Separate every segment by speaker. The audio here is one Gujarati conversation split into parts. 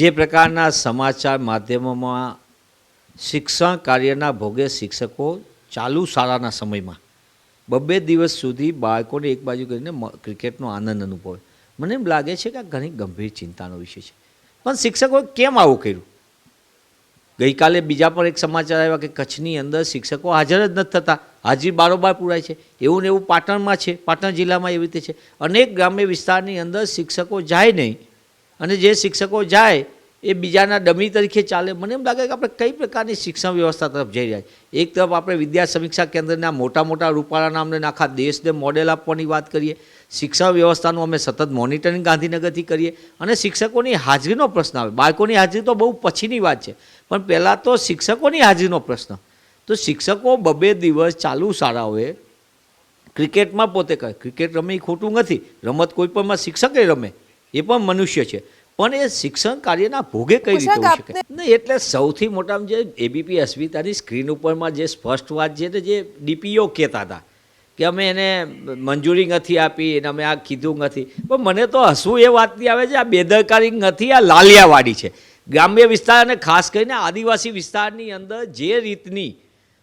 Speaker 1: જે પ્રકારના સમાચાર માધ્યમોમાં શિક્ષણ કાર્યના ભોગે શિક્ષકો ચાલુ શાળાના સમયમાં. બબ્બે દિવસ સુધી બાળકોને એક બાજુ કરીને ક્રિકેટનો આનંદ અનુભવે. મને એમ લાગે છે કે આ ઘણી ગંભીર ચિંતાનો વિષય છે. પણ શિક્ષકોએ કેમ આવું કર્યું? ગઈકાલે બીજા પણ એક સમાચાર આવ્યા કે કચ્છની અંદર શિક્ષકો હાજર જ નથી થતા. હાજરી બારોબાર પુરાય છે. એવું ને એવું પાટણમાં છે. પાટણ જિલ્લામાં એવી રીતે છે. અનેક ગ્રામ્ય વિસ્તારની અંદર શિક્ષકો જાય નહીં. અને જે શિક્ષકો જાય, એ બીજાના ડમી તરીકે ચાલે. મને એમ લાગે કે આપણે કઈ પ્રકારની શિક્ષણ વ્યવસ્થા તરફ જઈ રહ્યા એક તરફ આપણે વિદ્યા સમીક્ષા કેન્દ્રના મોટા મોટા રૂપાળા નામને આખા દેશને મોડેલ આપવાની વાત કરીએ. શિક્ષણ વ્યવસ્થાનું અમે સતત મોનિટરિંગ ગાંધીનગરથી કરીએ. અને શિક્ષકોની હાજરીનો પ્રશ્ન આવે. બાળકોની હાજરી તો બહુ પછીની વાત છે. પણ પહેલાં તો શિક્ષકોની હાજરીનો પ્રશ્ન. તો શિક્ષકો બબે દિવસ ચાલુ શાળાઓએ ક્રિકેટમાં પોતે કહે, ક્રિકેટ રમે એ ખોટું નથી. રમત કોઈ પણમાં શિક્ષકે રમે. એ પણ મનુષ્ય છે. પણ એ શિક્ષણ કાર્યના ભોગે કઈ રીતે હોઈ શકે? નહીં એટલે સૌથી મોટામાં જે એબીપી અસ્મિતાની સ્ક્રીન ઉપરમાં જે સ્પષ્ટ વાત છે ને જે ડીપીઓ કહેતા હતા કે અમે એને મંજૂરી નથી આપી અને અમે આ કીધું નથી. પણ મને તો હસવું એ વાતની આવે છે આ બેદરકારી નથી આ લાલિયાવાડી છે. ગ્રામ્ય વિસ્તાર અને ખાસ કરીને આદિવાસી વિસ્તારની અંદર જે રીતની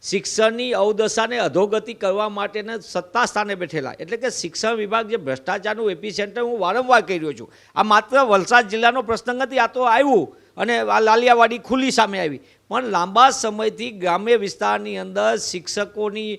Speaker 1: શિક્ષણની અવદશાને અધોગતિ કરવા માટેના સત્તા સ્થાને બેઠેલા. એટલે કે શિક્ષણ વિભાગ જે ભ્રષ્ટાચારનું એપી સેન્ટર હું વારંવાર કહી રહ્યો છું. આ માત્ર વલસાડ જિલ્લાનો પ્રશ્ન નથી આ તો આવ્યું અને આ લાલિયાવાડી ખુલ્લી સામે આવી. પણ લાંબા સમયથી ગ્રામ્ય વિસ્તારની અંદર શિક્ષકોની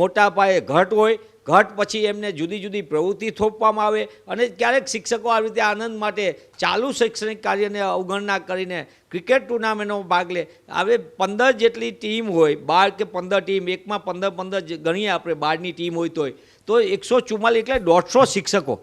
Speaker 1: મોટા પાયે ઘટ હોય ઘટ પછી એમને જુદી જુદી પ્રવૃત્તિ થોપવામાં આવે અને ક્યારેક શિક્ષકો આ રીતે આનંદ માટે ચાલુ શૈક્ષણિક કાર્યને અવગણના કરીને ક્રિકેટ ટુર્નામેન્ટમાં ભાગ લે. હવે પંદર જેટલી ટીમ હોય, બાર કે પંદર ટીમ, એકમાં પંદર પંદર ગણીએ આપણે, બારની ટીમ હોય તોય, તો એકસો ચુમ્માલીસ એટલે દોઢસો શિક્ષકો.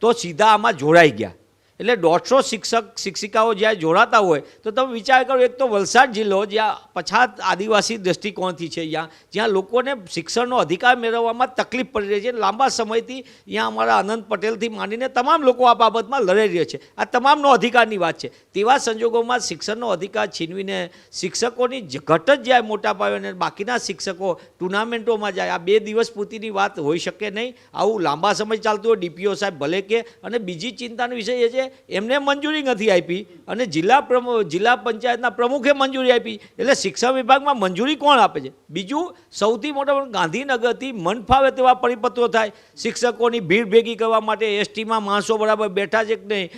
Speaker 1: તો સીધા આમાં જોડાઈ ગયા. એટલે દોઢસો શિક્ષક, શિક્ષિકાઓ જ્યાં જોડાતા હોય, તો તમે વિચાર કરો, એક તો વલસાડ જિલ્લો, જ્યાં પછાત આદિવાસી દ્રષ્ટિકોણથી છે, જ્યાં જ્યાં લોકોને શિક્ષણનો અધિકાર મેળવવામાં તકલીફ પડી રહી છે, લાંબા સમયથી અહીંયા અમારા આનંદ પટેલથી માંડીને તમામ લોકો આ બાબતમાં લડાઈ રહ્યા છે. આ તમામનો અધિકારની વાત છે. તેવા સંજોગોમાં શિક્ષણનો અધિકાર છીનવીને શિક્ષકોની ઘટ જ જાય મોટા પાયે અને બાકીના શિક્ષકો ટુર્નામેન્ટોમાં જાય. આ બે દિવસ પૂરતીની વાત હોઈ શકે નહીં. આવું લાંબા સમય ચાલતું હોય, ડીપીઓ સાહેબ ભલે કે, અને બીજી ચિંતાનો વિષય એ છે એમને મંજૂરી નથી આપી અને જિલ્લા પ્રમુખ જિલ્લા પંચાયતના પ્રમુખે મંજૂરી આપી. એટલે શિક્ષણ વિભાગમાં મંજૂરી કોણ આપે છે? બીજું, સૌથી મોટા ગાંધીનગરથી મન ફાવે તેવા પરિપત્રો થાય. શિક્ષકોની ભીડ ભેગી કરવા માટે એસટીમાં માણસો બરાબર બેઠા છે કે નહીં?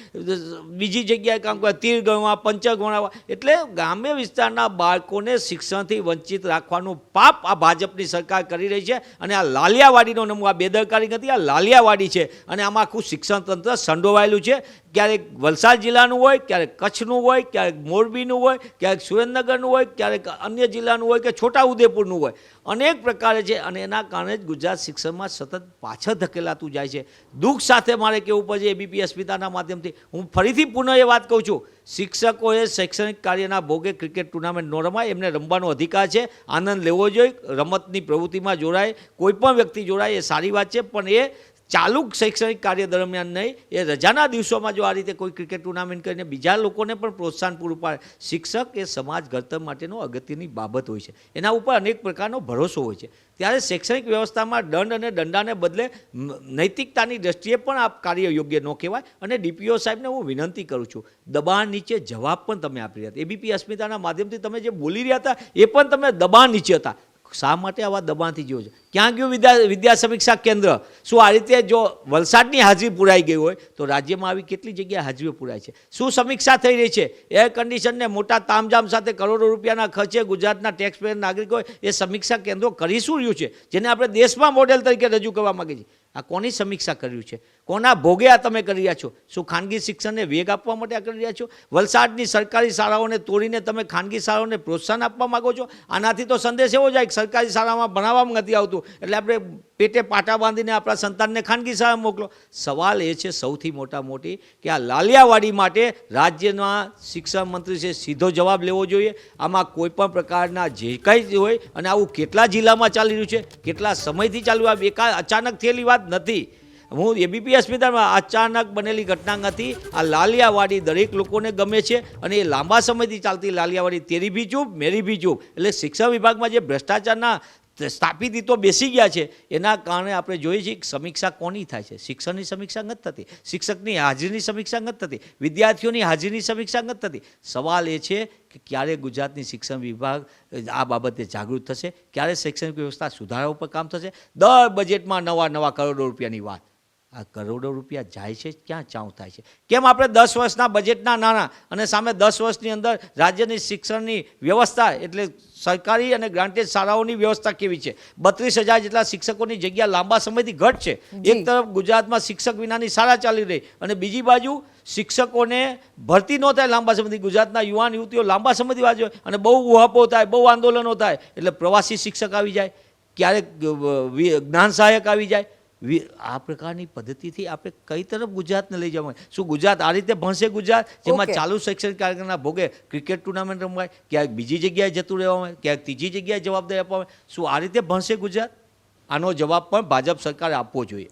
Speaker 1: બીજી જગ્યાએ કામ કરવા, તીર ગણવા, પંચર ગણાવવા એટલે ગ્રામ્ય વિસ્તારના બાળકોને શિક્ષણથી વંચિત રાખવાનું પાપ આ ભાજપની સરકાર કરી રહી છે. અને આ લાલિયાવાડીનો નમૂનો આ બેદરકારી નથી, આ લાલિયાવાડી છે. અને આમાં આખું શિક્ષણ તંત્ર સંડોવાયેલું છે. ક્યારેક વલસાડ જિલ્લાનું હોય, ક્યારેક કચ્છનું હોય, ક્યારેક મોરબીનું હોય, ક્યારેક સુરેન્દ્રનગરનું હોય, ક્યારેક અન્ય જિલ્લાનું હોય કે છોટા ઉદેપુરનું હોય. અનેક પ્રકારે છે અને એના કારણે જ ગુજરાત શિક્ષણમાં સતત પાછળ ધકેલાતું જાય છે. દુઃખ સાથે મારે કહેવું પડશે એબીપી અસ્મિતાના માધ્યમથી. હું ફરીથી પુનઃ એ વાત કહું છું. શિક્ષકોએ શૈક્ષણિક કાર્યના ભોગે ક્રિકેટ ટુર્નામેન્ટ ન રમાય, એમને રમવાનો અધિકાર છે. આનંદ લેવો જોઈએ, રમતની પ્રવૃત્તિમાં જોડાય કોઈપણ વ્યક્તિ જોડાય એ સારી વાત છે, પણ એ ચાલુ શૈક્ષણિક કાર્ય દરમિયાન નહીં, એ રજાના દિવસોમાં જો આ રીતે કોઈ ક્રિકેટ ટુર્નામેન્ટ કરીને બીજા લોકોને પણ પ્રોત્સાહન પૂરું પાડે, શિક્ષક એ સમાજ ઘડતર માટેનો અગત્યની બાબત હોય છે. એના ઉપર અનેક પ્રકારનો ભરોસો હોય છે. ત્યારે શૈક્ષણિક વ્યવસ્થામાં દંડ અને દંડાને બદલે નૈતિકતાની દ્રષ્ટિએ પણ આ કાર્ય યોગ્ય ન કહેવાય અને ડીપીઓ સાહેબને હું વિનંતી કરું છું, દબાણ નીચે જવાબ પણ તમે આપી રહ્યા હતા. એબીપી અસ્મિતાના માધ્યમથી તમે જે બોલી રહ્યા હતા, એ પણ તમે દબાણ નીચે હતા. શા માટે આવા દબાણથી જીવો છો? ક્યાં ગયું વિદ્યા વિદ્યા સમીક્ષા કેન્દ્ર? શું આ રીતે જો વલસાડની હાજરી પુરાઈ ગઈ હોય, તો રાજ્યમાં આવી કેટલી જગ્યાએ હાજરીઓ પુરાય છે? શું સમીક્ષા થઈ રહી છે? એર કન્ડિશનને મોટા તામઝામ સાથે કરોડો રૂપિયાના ખર્ચે ગુજરાતના ટેક્સપેયર નાગરિકોએ એ સમીક્ષા કેન્દ્રો કરી શું રહ્યું છે? જેને આપણે દેશમાં મોડેલ તરીકે રજૂ કરવા માગીએ છીએ. આ કોની સમીક્ષા કર્યું છે? કોના ભોગે આ તમે કરી રહ્યા છો? શું ખાનગી શિક્ષણને વેગ આપવા માટે આ કરી રહ્યા છો? વલસાડની સરકારી શાળાઓને તોડીને તમે ખાનગી શાળાઓને પ્રોત્સાહન આપવા માગો છો? આનાથી તો સંદેશ એવો જાય કે સરકારી શાળામાં ભણાવવામાં નથી આવતું. એટલે આપણે પેટે પાટા બાંધીને આપણા સંતાનને ખાનગી શાળા મોકલો. સવાલ એ છે સૌથી મોટા મોટી કે આ લાલિયાવાડી માટે રાજ્યના શિક્ષણ મંત્રી છે સીધો જવાબ લેવો જોઈએ. આમાં કોઈપણ પ્રકારના જે કંઈ હોય અને આવું કેટલા જિલ્લામાં ચાલી રહ્યું છે? કેટલા સમયથી ચાલ્યું આ એકા અચાનક થયેલી વાત નથી. હું એબીપી હોસ્પિટલમાં અચાનક બનેલી ઘટના નથી આ લાલિયાવાડી દરેક લોકોને ગમે છે અને એ લાંબા સમયથી ચાલતી લાલિયાવાડી તેરી બી ચૂપ, મેરી બી ચૂપ. એટલે શિક્ષણ વિભાગમાં જે ભ્રષ્ટાચારના સ્થાપિત તો બેસી ગયા છે, એના કારણે આપણે જોઈએ છીએ કે સમીક્ષા કોની થાય છે? શિક્ષણની સમીક્ષા નથી થતી. શિક્ષકની હાજરીની સમીક્ષા નથી થતી. વિદ્યાર્થીઓની હાજરીની સમીક્ષા નથી થતી. સવાલ એ છે કે ક્યારે ગુજરાતની શિક્ષણ વિભાગ આ બાબતે જાગૃત થશે? ક્યારે શૈક્ષણિક વ્યવસ્થા સુધારા ઉપર કામ થશે? દર બજેટમાં નવા નવા કરોડો રૂપિયાની વાત. આ કરોડો રૂપિયા જાય છે ક્યાં ચાઉ થાય છે? કેમ આપણે દસ વર્ષના બજેટના નાણાં અને સામે દસ વર્ષની અંદર રાજ્યની શિક્ષણની વ્યવસ્થા એટલે સરકારી અને ગ્રાન્ટેડ શાળાઓની વ્યવસ્થા કેવી છે? બત્રીસ હજાર જેટલા શિક્ષકોની જગ્યા લાંબા સમયથી ઘટ છે. એક તરફ ગુજરાતમાં શિક્ષક વિનાની શાળા ચાલી રહી અને બીજી બાજુ શિક્ષકોને ભરતી ન થાય લાંબા સમયથી. ગુજરાતના યુવાન યુવતીઓ લાંબા સમયથી વાંચો અને બહુ ઉહાપો થાય બહુ આંદોલનો થાય એટલે પ્રવાસી શિક્ષક આવી જાય ક્યારેક જ્ઞાન સહાયક આવી જાય આ પ્રકારની પદ્ધતિથી આપણે કઈ તરફ ગુજરાતને લઈ જવા શું ગુજરાત આ રીતે ભણશે ગુજરાત? જેમાં ચાલુ શૈક્ષણિક કાર્યક્રમના ભોગે ક્રિકેટ ટુર્નામેન્ટ રમવાય ક્યાંક બીજી જગ્યાએ જતું રહેવામાં આવે ક્યાંક ત્રીજી જગ્યાએ જવાબદારી આપવામાં આવે. શું આ રીતે ભણશે ગુજરાત? આનો જવાબ પણ ભાજપ સરકારે આપવો જોઈએ.